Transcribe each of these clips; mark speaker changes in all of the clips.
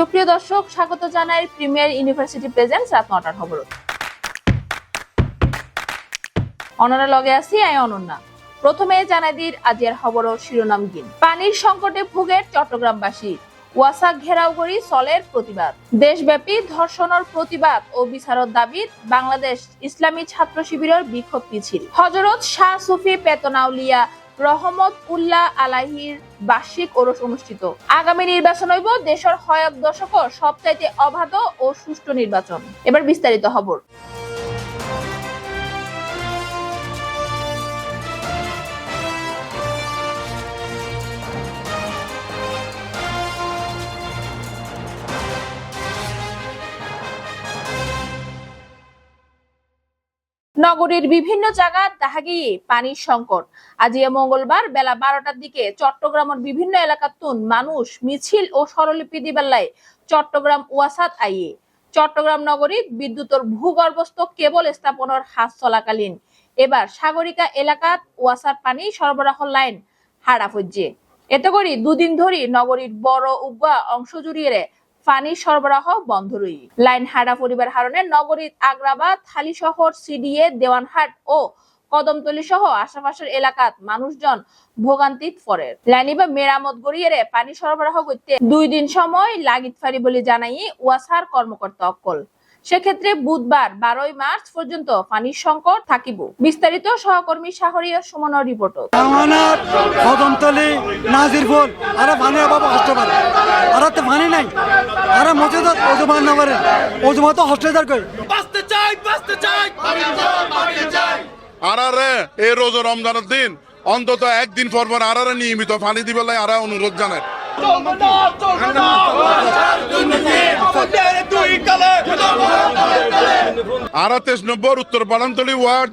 Speaker 1: সুপ্রিয় দর্শক, স্বাগত জানাই প্রিমিয়ার ইউনিভার্সিটি প্রেজেন্টস রাত নটার খবর। অননা লগে আছি, আই অনন্যা। প্রথমে জানাই দির আজিয়ার খবর শিরোনাম গিন পানির সংকটে ভুগে চট্টগ্রামবাসী। ওয়াসা ঘেরাও করি সলের প্রতিবাদ। দেশব্যাপী ধর্ষণের প্রতিবাদ ও বিচারত দাবি বাংলাদেশ ইসলামী ছাত্র শিবিরের বিক্ষোভ মিছিল। হজরত শাহ সুফি পেতনাউলিয়া রহমত উল্লাহ আলাহির বার্ষিক ওরস অনুষ্ঠিত। আগামী নির্বাচন হইব দেশের হয়ক দশক সবচাইতে অবাধ ও সুষ্ঠু নির্বাচন। এবার বিস্তারিত খবর। নগরীর বিভিন্ন জায়গা দেখা গিয়ে পানির সংকট। আজিয়া মঙ্গলবার বেলা বারোটার দিকে চট্টগ্রামের বিভিন্ন এলাকাতুন মানুষ মিছিল ও স্বরলিপি দিবেল্লায় চট্টগ্রাম ওয়াসাত আইয়ে। চট্টগ্রাম নগরীর বিদ্যুতের ভূগর্ভস্থ কেবল স্থাপনের হাত চলাকালীন। এবার সাগরিকা এলাকাত ওয়াসার পানি সরবরাহ লাইন হারা ফজ্জে এতে করে দুদিন ধরে নগরীর বড় উগা অংশ জুড়িয়ে পানি সরবরাহ বন্ধ রই। লাইন হারা পরিবার হারণে নগরীর আগ্রাবাদ থালি শহর সিডিএ, দেওয়ানহাট ও কদমতলি সহ আশেপাশের এলাকাত মানুষজন ভোগান্তিত পড়ে। লাইনি বা মেরামত গড়িয়ে পানি সরবরাহ করতে দুই দিন সময় লাগিত ফারি বলে জানাই ওয়াসার কর্মকর্তা অকল সেক্ষেত্রে বুধবার বারোই মার্চ পর্যন্ত পানির সংকট থাকিব। বিস্তারিত সহকর্মী শাহরিয়া সুমনের রিপোর্ট
Speaker 2: কদমতলি নাজিরপুর আরে পানি অভাব কষ্ট পারে আর তো পানি নাই। আর মসজিদত অজুমান না পারে অজুমা তো হস্টেদার কই
Speaker 3: বাঁচতে চাই বাঁচতে চাই।
Speaker 4: আরারে এই রোজ রমজানের দিন অন্তত একদিন পর পর আরারে নিয়মিত পানি দিবে আরা অনুরোধ জানায়
Speaker 3: চলবে
Speaker 4: তেইশ নম্বর, উত্তর পাড়ান্তলি ওয়ার্ড।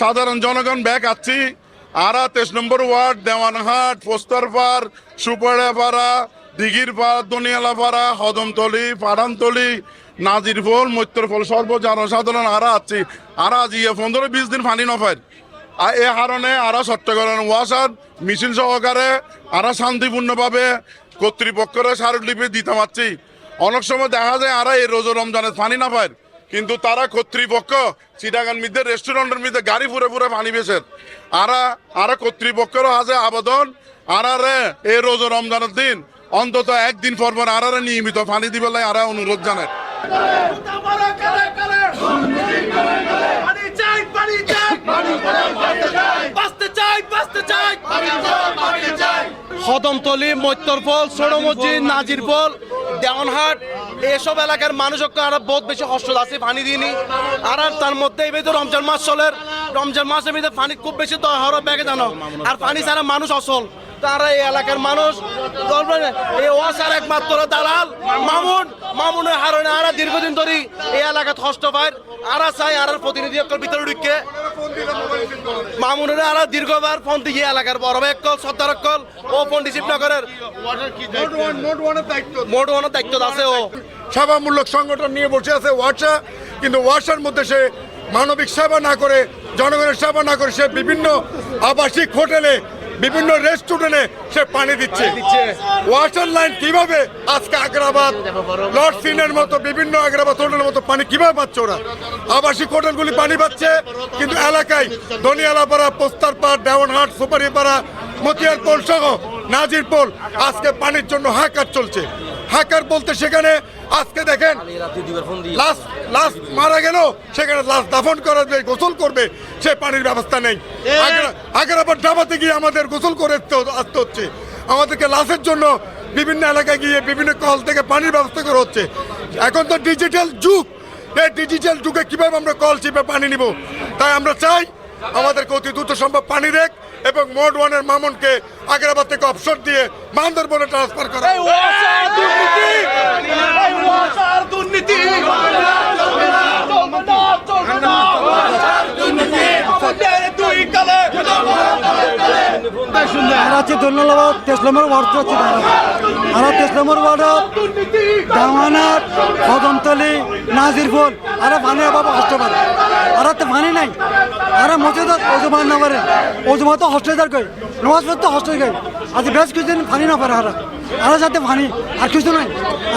Speaker 4: সাধারণ জনগণ ব্যাগ আছি। আরা নম্বর ওয়ার্ড, দেওয়ানহাট, পোস্তারপাড়, সুপাড়াপাড়া দিঘির পাড় দনিয়ালা পাড়া হদমতলি, পাড়ানতলি নাজিরফল মৈত্রফল সর্ব জনসাধারণ আরা আছি। আরা আজি পনেরো বিশ দিন পানি নফায় আর এ কারণে আরা চট্টগ্রাম ওয়াসার মিছিল সহকারে আরা শান্তিপূর্ণভাবে কর্তৃপক্ষের স্মারকলিপি দিতে পারছি। অনেক সময় দেখা যায় আরা এই রোজ রমজানে পানি না পায় কিন্তু তারা কর্তৃপক্ষ চিটাগান মধ্যে রেস্টুরেন্টের মধ্যে গাড়ি ফুরে ফুরে পানি বেছে। আরা আরা কর্তৃপক্ষেরও আছে আবেদন আরারে এই রোজ রমজানের দিন অন্তত একদিন পর পর আরারে নিয়মিত পানি দিবেলাই আরা অনুরোধ জানায়।
Speaker 3: পানি চাই পানি চাই। চাই। বাঁচতে চাই
Speaker 5: কদমতলি মৈত্তরফল ষোড় মসজিদ নাজিরফল দেওয়ানহাট এসব এলাকার মানুষকে আর বহুত বেশি হসল আছে পানি দিইনি। আর আর তার মধ্যে এবার তো রমজান মাস চলের রমজান মাসের মধ্যে পানি খুব বেশি তো হর ব্যাগে জানো। আর পানি ছাড়া মানুষ অসল তারা এই এলাকার মানুষ। এই ওয়াসার একমাত্র দালাল। মামুন, মামুনের হারণে আরা দীর্ঘদিন ধরে এই এলাকাত কষ্ট পায় আরা চাই আর প্রতিনিধি অকল ভিতরে ঢুকে মামুনের আরা দীর্ঘবার ফোন দিয়ে এলাকার বড় একল সত্তর অকল ও ফোন রিসিভ না মোট ওনার দায়িত্ব আছে ও।
Speaker 6: সেবামূলক সংগঠন নিয়ে বসে আছে ওয়াসা কিন্তু ওয়াসার মধ্যে সে মানবিক সেবা না করে, জনগণের সেবা না করে সে বিভিন্ন আবাসিক হোটেলে বিভিন্ন রেস্টুরেন্টে সে পানি দিচ্ছে। ওয়াটার লাইন কীভাবে আজকে আগ্রাবাদ লর্ড সিনের মতো বিভিন্ন আগ্রাবাদ হোটেলের মতো পানি কীভাবে পাচ্ছে ওরা? আবাসিক হোটেলগুলি পানি পাচ্ছে কিন্তু এলাকায় দনিয়ালাপাড়া পোস্তারপাড় দেওয়ানহাট সুপারিপাড়া মতিয়ারপোল সহ নাজির পোল আজকে পানির জন্য হাহাকার চলছে। হাকার বলতে সেখানে আজকে দেখেন লাশ লাশ মারা গেল সেখানে লাশ দাফন করা করাবে গোসল করবে সে পানির ব্যবস্থা নেই। আগ্রা- আগ্রাবাদ ডাবাতে গিয়ে আমাদের গোসল করে আসতে- আসতে হচ্ছে। আমাদেরকে লাশের জন্য বিভিন্ন এলাকায় গিয়ে বিভিন্ন কল থেকে পানির ব্যবস্থা করা হচ্ছে। এখন তো ডিজিটাল যুগ। এই ডিজিটাল যুগে কীভাবে আমরা কল চিপে পানি নিব? তাই আমরা চাই আমাদেরকে অতি দ্রুত সম্ভব পানি রেখ এবং মোড ওয়ানের মামুনকে আগ্রাবাদ থেকে অপশন দিয়ে বান্দরবনে ট্রান্সফার করা
Speaker 3: দুর্নীতি! দুর্নীতি চলবে না চলবে না চলবে না আমাদের দুই
Speaker 2: আর ধন্যবাদ, তেইশ নম্বর ওয়ার্ড হচ্ছে আর তেইশ নম্বর ওয়ার্ডত দামানাত কদমতলি নাজিরপুর। আরে পানি বাবা পারে আর তো নাই। আর মসজিদত অজুমান না অজুমা তো হস্টেদার কই। নমাজ তো হস্টেল কই আজ বেশ কিছুদিন পানি না পারে আর আরও সাথে পানি আর কিছু নাই।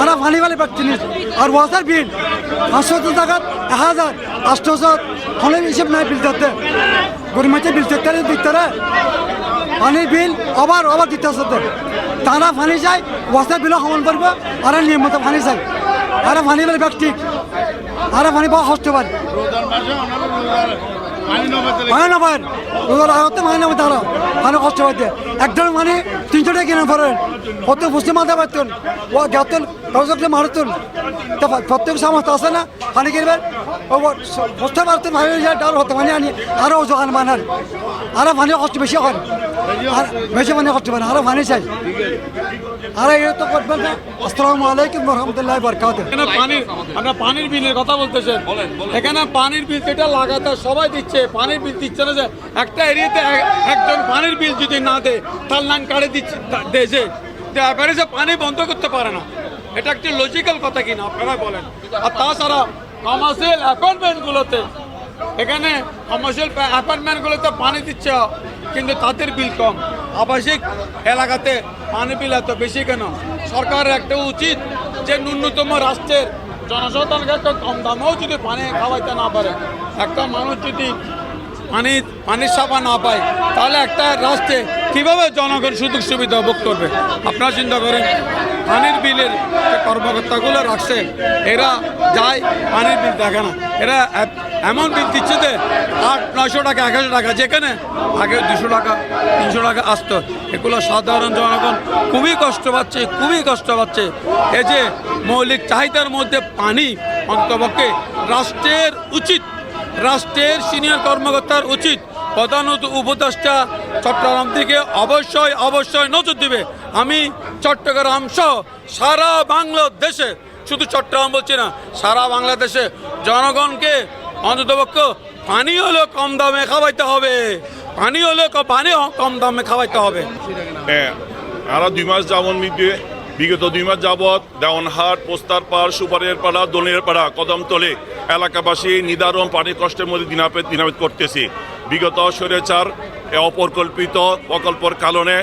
Speaker 2: আরও পানি বলে জিনিস। আর ওয়াটার বিল পাঁচশো টাকা এক হাজার আটশোশো হলে হিসেব নাই বিল দিতে গরিব মাছের বিল দিতে দিতে পানির বিল আবার আবার দিতে আসতে তারা পানি চাই ওয়াটার বিলও সমান করব, আর নিয়মিত পানি চাই আর পানি বলে ব্যক্তি আর পানি পাওয়া পারে হয় না পারেন ওদের আগতে মানে না তারা মানে কষ্ট পাইতে একজন মানে তিনশো টাকা কিনে পড়েন কত বুঝতে মাথা পারতেন। ও গেতেন রজকলে মারতেন। তা প্রত্যেক সমস্ত আসে না পানি কিনবেন। বুঝতে পারতেন ভাই ডাল হতে মানে আনি আরও ওজন মানার আরও মানে কষ্ট বেশি আর বেশি মানে কষ্ট পারে আরও মানে চাই। আর এই তো করবেন না। আসসালামু আলাইকুম রহমতুল্লাহ বরকাত
Speaker 7: এখানে পানির আমরা পানির বিলের কথা বলতেছেন। এখানে পানির বিল যেটা লাগাতে সবাই দিচ্ছে পানির বিল দিচ্ছে না যে একটা এরিয়াতে একজন পানির বিল যদি না দেয় তার লাইন কাটে দিচ্ছে? তো এবারে যে পানি বন্ধ করতে পারে না। এটা একটি লজিক্যাল কথা কিনা আপনারা বলেন। আর তাছাড়া কমার্শিয়াল অ্যাপার্টমেন্টগুলোতে এখানে কমার্শিয়াল অ্যাপার্টমেন্টগুলোতে পানি দিচ্ছে, কিন্তু তাদের বিল কম। আবাসিক এলাকাতে পানি বিল এত বেশি কেন? সরকারের একটা উচিত যে ন্যূনতম রাষ্ট্রের জনসাধারণকে একটা কম দামেও যদি পানি খাওয়াইতে না পারে, একটা মানুষ যদি পানি পানির সাপা না পায়, তাহলে একটা রাষ্ট্রে কীভাবে জনগণ সুযোগ সুবিধা ভোগ করবে? আপনারা চিন্তা করেন, পানির বিলের কর্মকর্তাগুলো রাখছে, এরা যায় পানির বিল দেখে না। এরা এমন বিল দিচ্ছে যে আট, নয়শো টাকা এক হাজার টাকা, যেখানে আগে দুশো টাকা, তিনশো টাকা আসতো। এগুলো সাধারণ জনগণ খুবই কষ্ট পাচ্ছে, খুবই কষ্ট পাচ্ছে। এই যে মৌলিক চাহিদার মধ্যে পানি অন্তপক্ষে রাষ্ট্রের উচিত, রাষ্ট্রের সিনিয়র কর্মকর্তার উচিত। প্রধানত উপদেষ্টা চট্টগ্রাম থেকে অবশ্যই অবশ্যই নজর দিবে। আমি চট্টগ্রাম সহ সারা বাংলাদেশে, শুধু চট্টগ্রাম বলছি না, সারা বাংলাদেশে জনগণকে অন্ততপক্ষ পানি হলেও কম দামে খাওয়াইতে হবে। পানি হলেও পানি কম দামে খাওয়াইতে হবে।
Speaker 4: হ্যাঁ আরও দুই মাস যাবন মিটবে। বিগত দুই মাস যাবৎ দেওয়ানহাট, পোস্তার পাড়, সুপারের পাড়া, দোলের পাড়া, কদমতলে এলাকাবাসী নিদারণ পানির কষ্টের মধ্যে দিনাপেদ দিনাপেদ করতেছে। বিগত স্বৈরাচার এ অপরিকল্পিত প্রকল্পর কারণে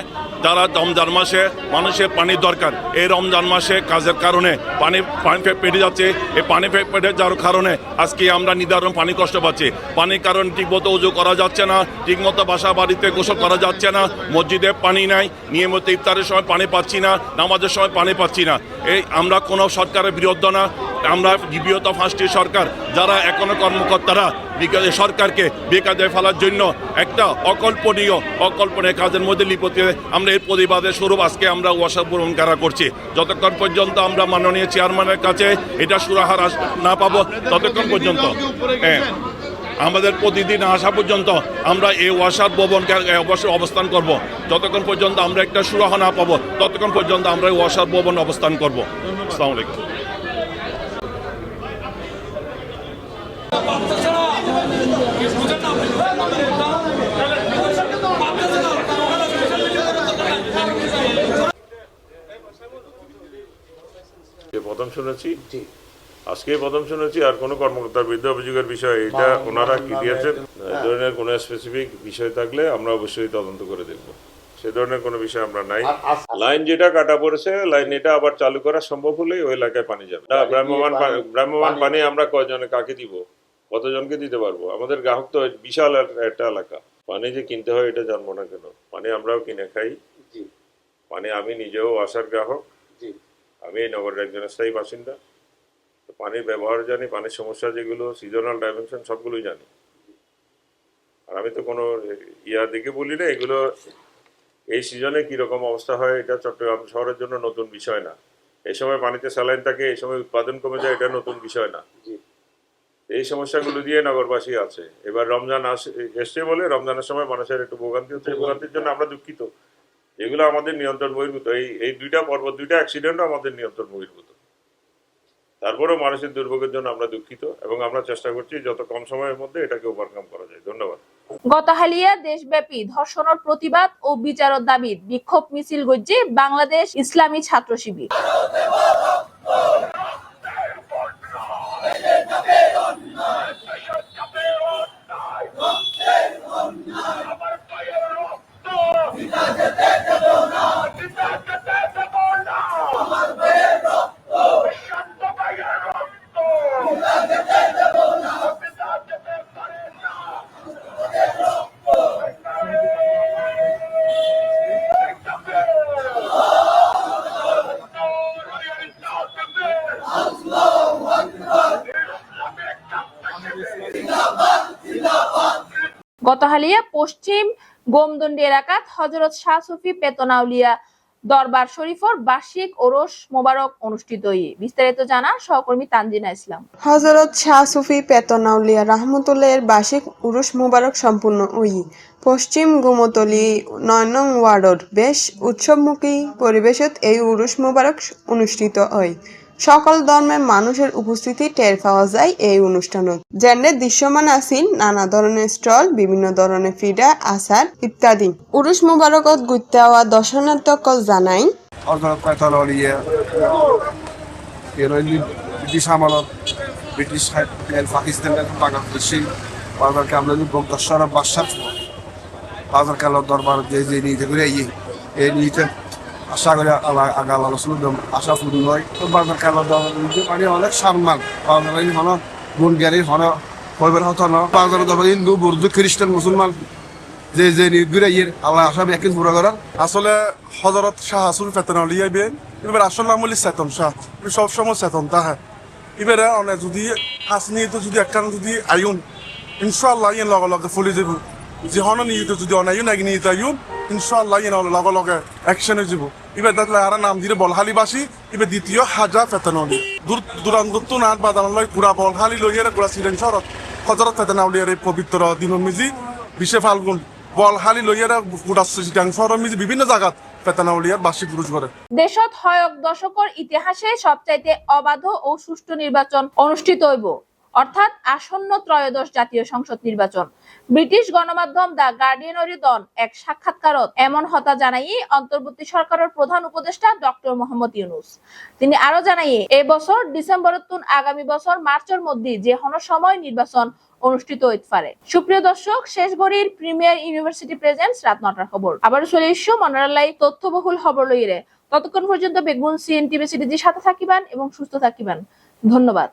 Speaker 4: যারা রমজান মাসে মানুষের পানির দরকার, এই রমজান মাসে কাজের কারণে পানি পানি পেটে যাচ্ছে। এই পানি পেটে যাওয়ার কারণে আজকে আমরা নিদারুণ পানি কষ্ট পাচ্ছি। পানির কারণ ঠিকমতো উজু করা যাচ্ছে না, ঠিকমতো বাসা বাড়িতে গোসল করা যাচ্ছে না, মসজিদে পানি নাই, নিয়মিত ইফতারের সময় পানি পাচ্ছি না, নামাজের সময় পানি পাচ্ছি না। এই আমরা কোনো সরকারের বিরুদ্ধ না, আমরা বিগত ফাঁসটি সরকার, যারা এখনও কর্মকর্তারা সরকারকে বেকাজে ফেলার জন্য একটা অকল্পনীয় অকল্পনীয় কাজের মধ্যে লিপতি আমরা এর প্রতিবাদের স্বরূপ আজকে আমরা ওয়াসা পূরণ করা করছি। যতক্ষণ পর্যন্ত আমরা মাননীয় চেয়ারম্যানের কাছে এটা সুরাহার না পাবো, ততক্ষণ পর্যন্ত। হ্যাঁ আমাদের প্রতিদিন আসা পর্যন্ত আমরা এই ওয়াসার ভবনকে অবশ্যই অবস্থান করব। যতক্ষণ পর্যন্ত আমরা একটা সুরাহ না পাবো, ততক্ষণ পর্যন্ত আমরা এই ওয়াসার ভবন অবস্থান করব। আসসালামু আলাইকুম।
Speaker 8: প্রথম শুনেছি। আজকে প্রথম শুনেছি আর কোনো কর্মকর্তার বিরুদ্ধে অভিযোগের বিষয় এটা ওনারা কি দিয়েছেন? এই ধরনের কোনো স্পেসিফিক বিষয় থাকলে আমরা অবশ্যই তদন্ত করে দেখব। সে ধরনের কোনো বিষয় আমরা নাই। লাইন যেটা কাটা পড়েছে লাইন এটা আবার চালু করা সম্ভব হলেই ওই এলাকায় পানি যাবে। না ভ্রাম্যমান পানি আমরা কয়জনে কাকে দিব? কতজনকে দিতে পারব? আমাদের গ্রাহক তো বিশাল একটা এলাকা। পানি যে কিনতে হয় এটা জানব না কেন? পানি আমরাও কিনে খাই। পানি আমি নিজেও আসার গ্রাহক। আমি এই নগরের একজন স্থায়ী বাসিন্দা। তো পানির ব্যবহার জানি পানির সমস্যা যেগুলো সিজনাল ডাইমেনশন সবগুলোই জানি। আর আমি তো কোনো ইয়া দেখে বলি না এগুলো এই সিজনে কীরকম অবস্থা হয় এটা চট্টগ্রাম শহরের জন্য নতুন বিষয় না। এই সময় পানিতে স্যালাইন থাকে এই সময় উৎপাদন কমে যায় এটা নতুন বিষয় না। এই সমস্যাগুলো দিয়ে নগরবাসী আছে। এবার রমজান আসে এসছে বলে রমজানের সময় মানুষের একটু ভোগান্তি হচ্ছে। ভোগান্তির জন্য আমরা দুঃখিত। এগুলো আমাদের নিয়ন্ত্রণ বহির্ভূত। এই এই দুইটা পর্ব, দুইটা অ্যাক্সিডেন্টও আমাদের নিয়ন্ত্রণ বহির্ভূত। তারপরেও মানুষের দুর্ভোগের জন্য আমরা দুঃখিত এবং আমরা চেষ্টা করছি যত কম সময়ের মধ্যে এটাকে ওভারকাম করা যায়। ধন্যবাদ।
Speaker 1: গতহালিয়া দেশব্যাপী ধর্ষণের প্রতিবাদ ও বিচারের দাবি বিক্ষোভ মিছিল গজ্জে বাংলাদেশ ইসলামী ছাত্র শিবির। গতহালিয়া পশ্চিম গোমদন্ডি এলাকাত হজরত শাহ সুফি পেতনাউলিয়া দরবার শরীফর বার্ষিক ওরস মোবারক অনুষ্ঠিত হই। বিস্তারিত জানান সহকর্মী তানজিনা ইসলাম।
Speaker 9: হজরত শাহ সুফি পেতনাউলিয়া রাহমতুল্লাহের বার্ষিক উরুস মুবারক সম্পূর্ণ ওই পশ্চিম গুমতলি নয় নং ওয়ার্ডর বেশ উৎসবমুখী পরিবেশত এই উরুস মোবারক অনুষ্ঠিত হয়। সকল ধর্মের মানুষের উপস্থিতি টের পাওয়া যায় এই অনুষ্ঠানত যেনে দৃশ্যমান আছিল নানা ধরনের স্টল, বিভিন্ন ধরনের ফিডা, আচার ইত্যাদি। উরুস মুবারকত গুইতে হওয়া দর্শনার্থকল জানাই।
Speaker 10: হজরত পেট্রোলিয়ে এরলি ব্রিটিশ আমলত, ব্রিটিশ পাকিস্তানের বাংলাদেশি বাজার কামলা বংদশ্বর বাদশাহ বাজার কালো দরবার যে যে নিতে করে ইয়ে এই নিতে আশা করে আগাল আলোচনা আশা পূর্ণ হয়। তো বাজার কালো মানে অনেক সম্মান বাজার হন গুণগারি হন কইবার হতো না বাজার দরবার হিন্দু, বৌদ্ধ, খ্রিস্টান, মুসলমান, যে যে নির্গুড়ে আল্লাহ আশা একদিন পুরো করার
Speaker 11: আসলে হজরত শাহ আসুল ফেতনালি আইবে। এবার আসল নাম হলি চেতন শাহ। সবসময় চেতন তাহা। এবারে অনেক যদি আসনি তো যদি একটা যদি আইন ইনশাল্লাহ ইয়ে লগে লগে ফুলি যিহন নিহিত যদি অনাইন এক নিহিত আইন ইনশাল্লাহ ইয়ে লগে লগে অ্যাকশনে যাব এবার দেখলে আর নাম এবার দ্বিতীয় দূর দূরান্ত পুরা বলহালি শরৎ হজরত পবিত্র বিশে ফাল্গুন বলহালি মিজি বিভিন্ন জায়গাত
Speaker 1: দেশত হয়ক দশকর ইতিহাসে সবচাইতে অবাধ ও সুষ্ঠু নির্বাচন অনুষ্ঠিত হইব। অর্থাৎ আসন্ন ত্রয়োদশ জাতীয় সংসদ নির্বাচন। ব্রিটিশ গণমাধ্যম দ্য গার্ডিয়ানরি দন এক সাক্ষাৎকারত এমন হতা জানাই অন্তর্বর্তী সরকারের প্রধান উপদেষ্টা ডক্টর মোহাম্মদ ইউনুস। তিনি আরও জানাই এই বছর তুন আগামী বছর মার্চের মধ্যে যে হন সময় নির্বাচন অনুষ্ঠিত হইতে পারে। সুপ্রিয় দর্শক, শেষ ঘড়ির প্রিমিয়ার ইউনিভার্সিটি প্রেজেন্টস রাত নটার খবর। আবার চলে এসো মনারালাই তথ্যবহুল খবর লইরে ততক্ষণ পর্যন্ত বেগুন, সিএনটিভি সিরিজের সাথে থাকিবেন এবং সুস্থ থাকিবেন। ধন্যবাদ।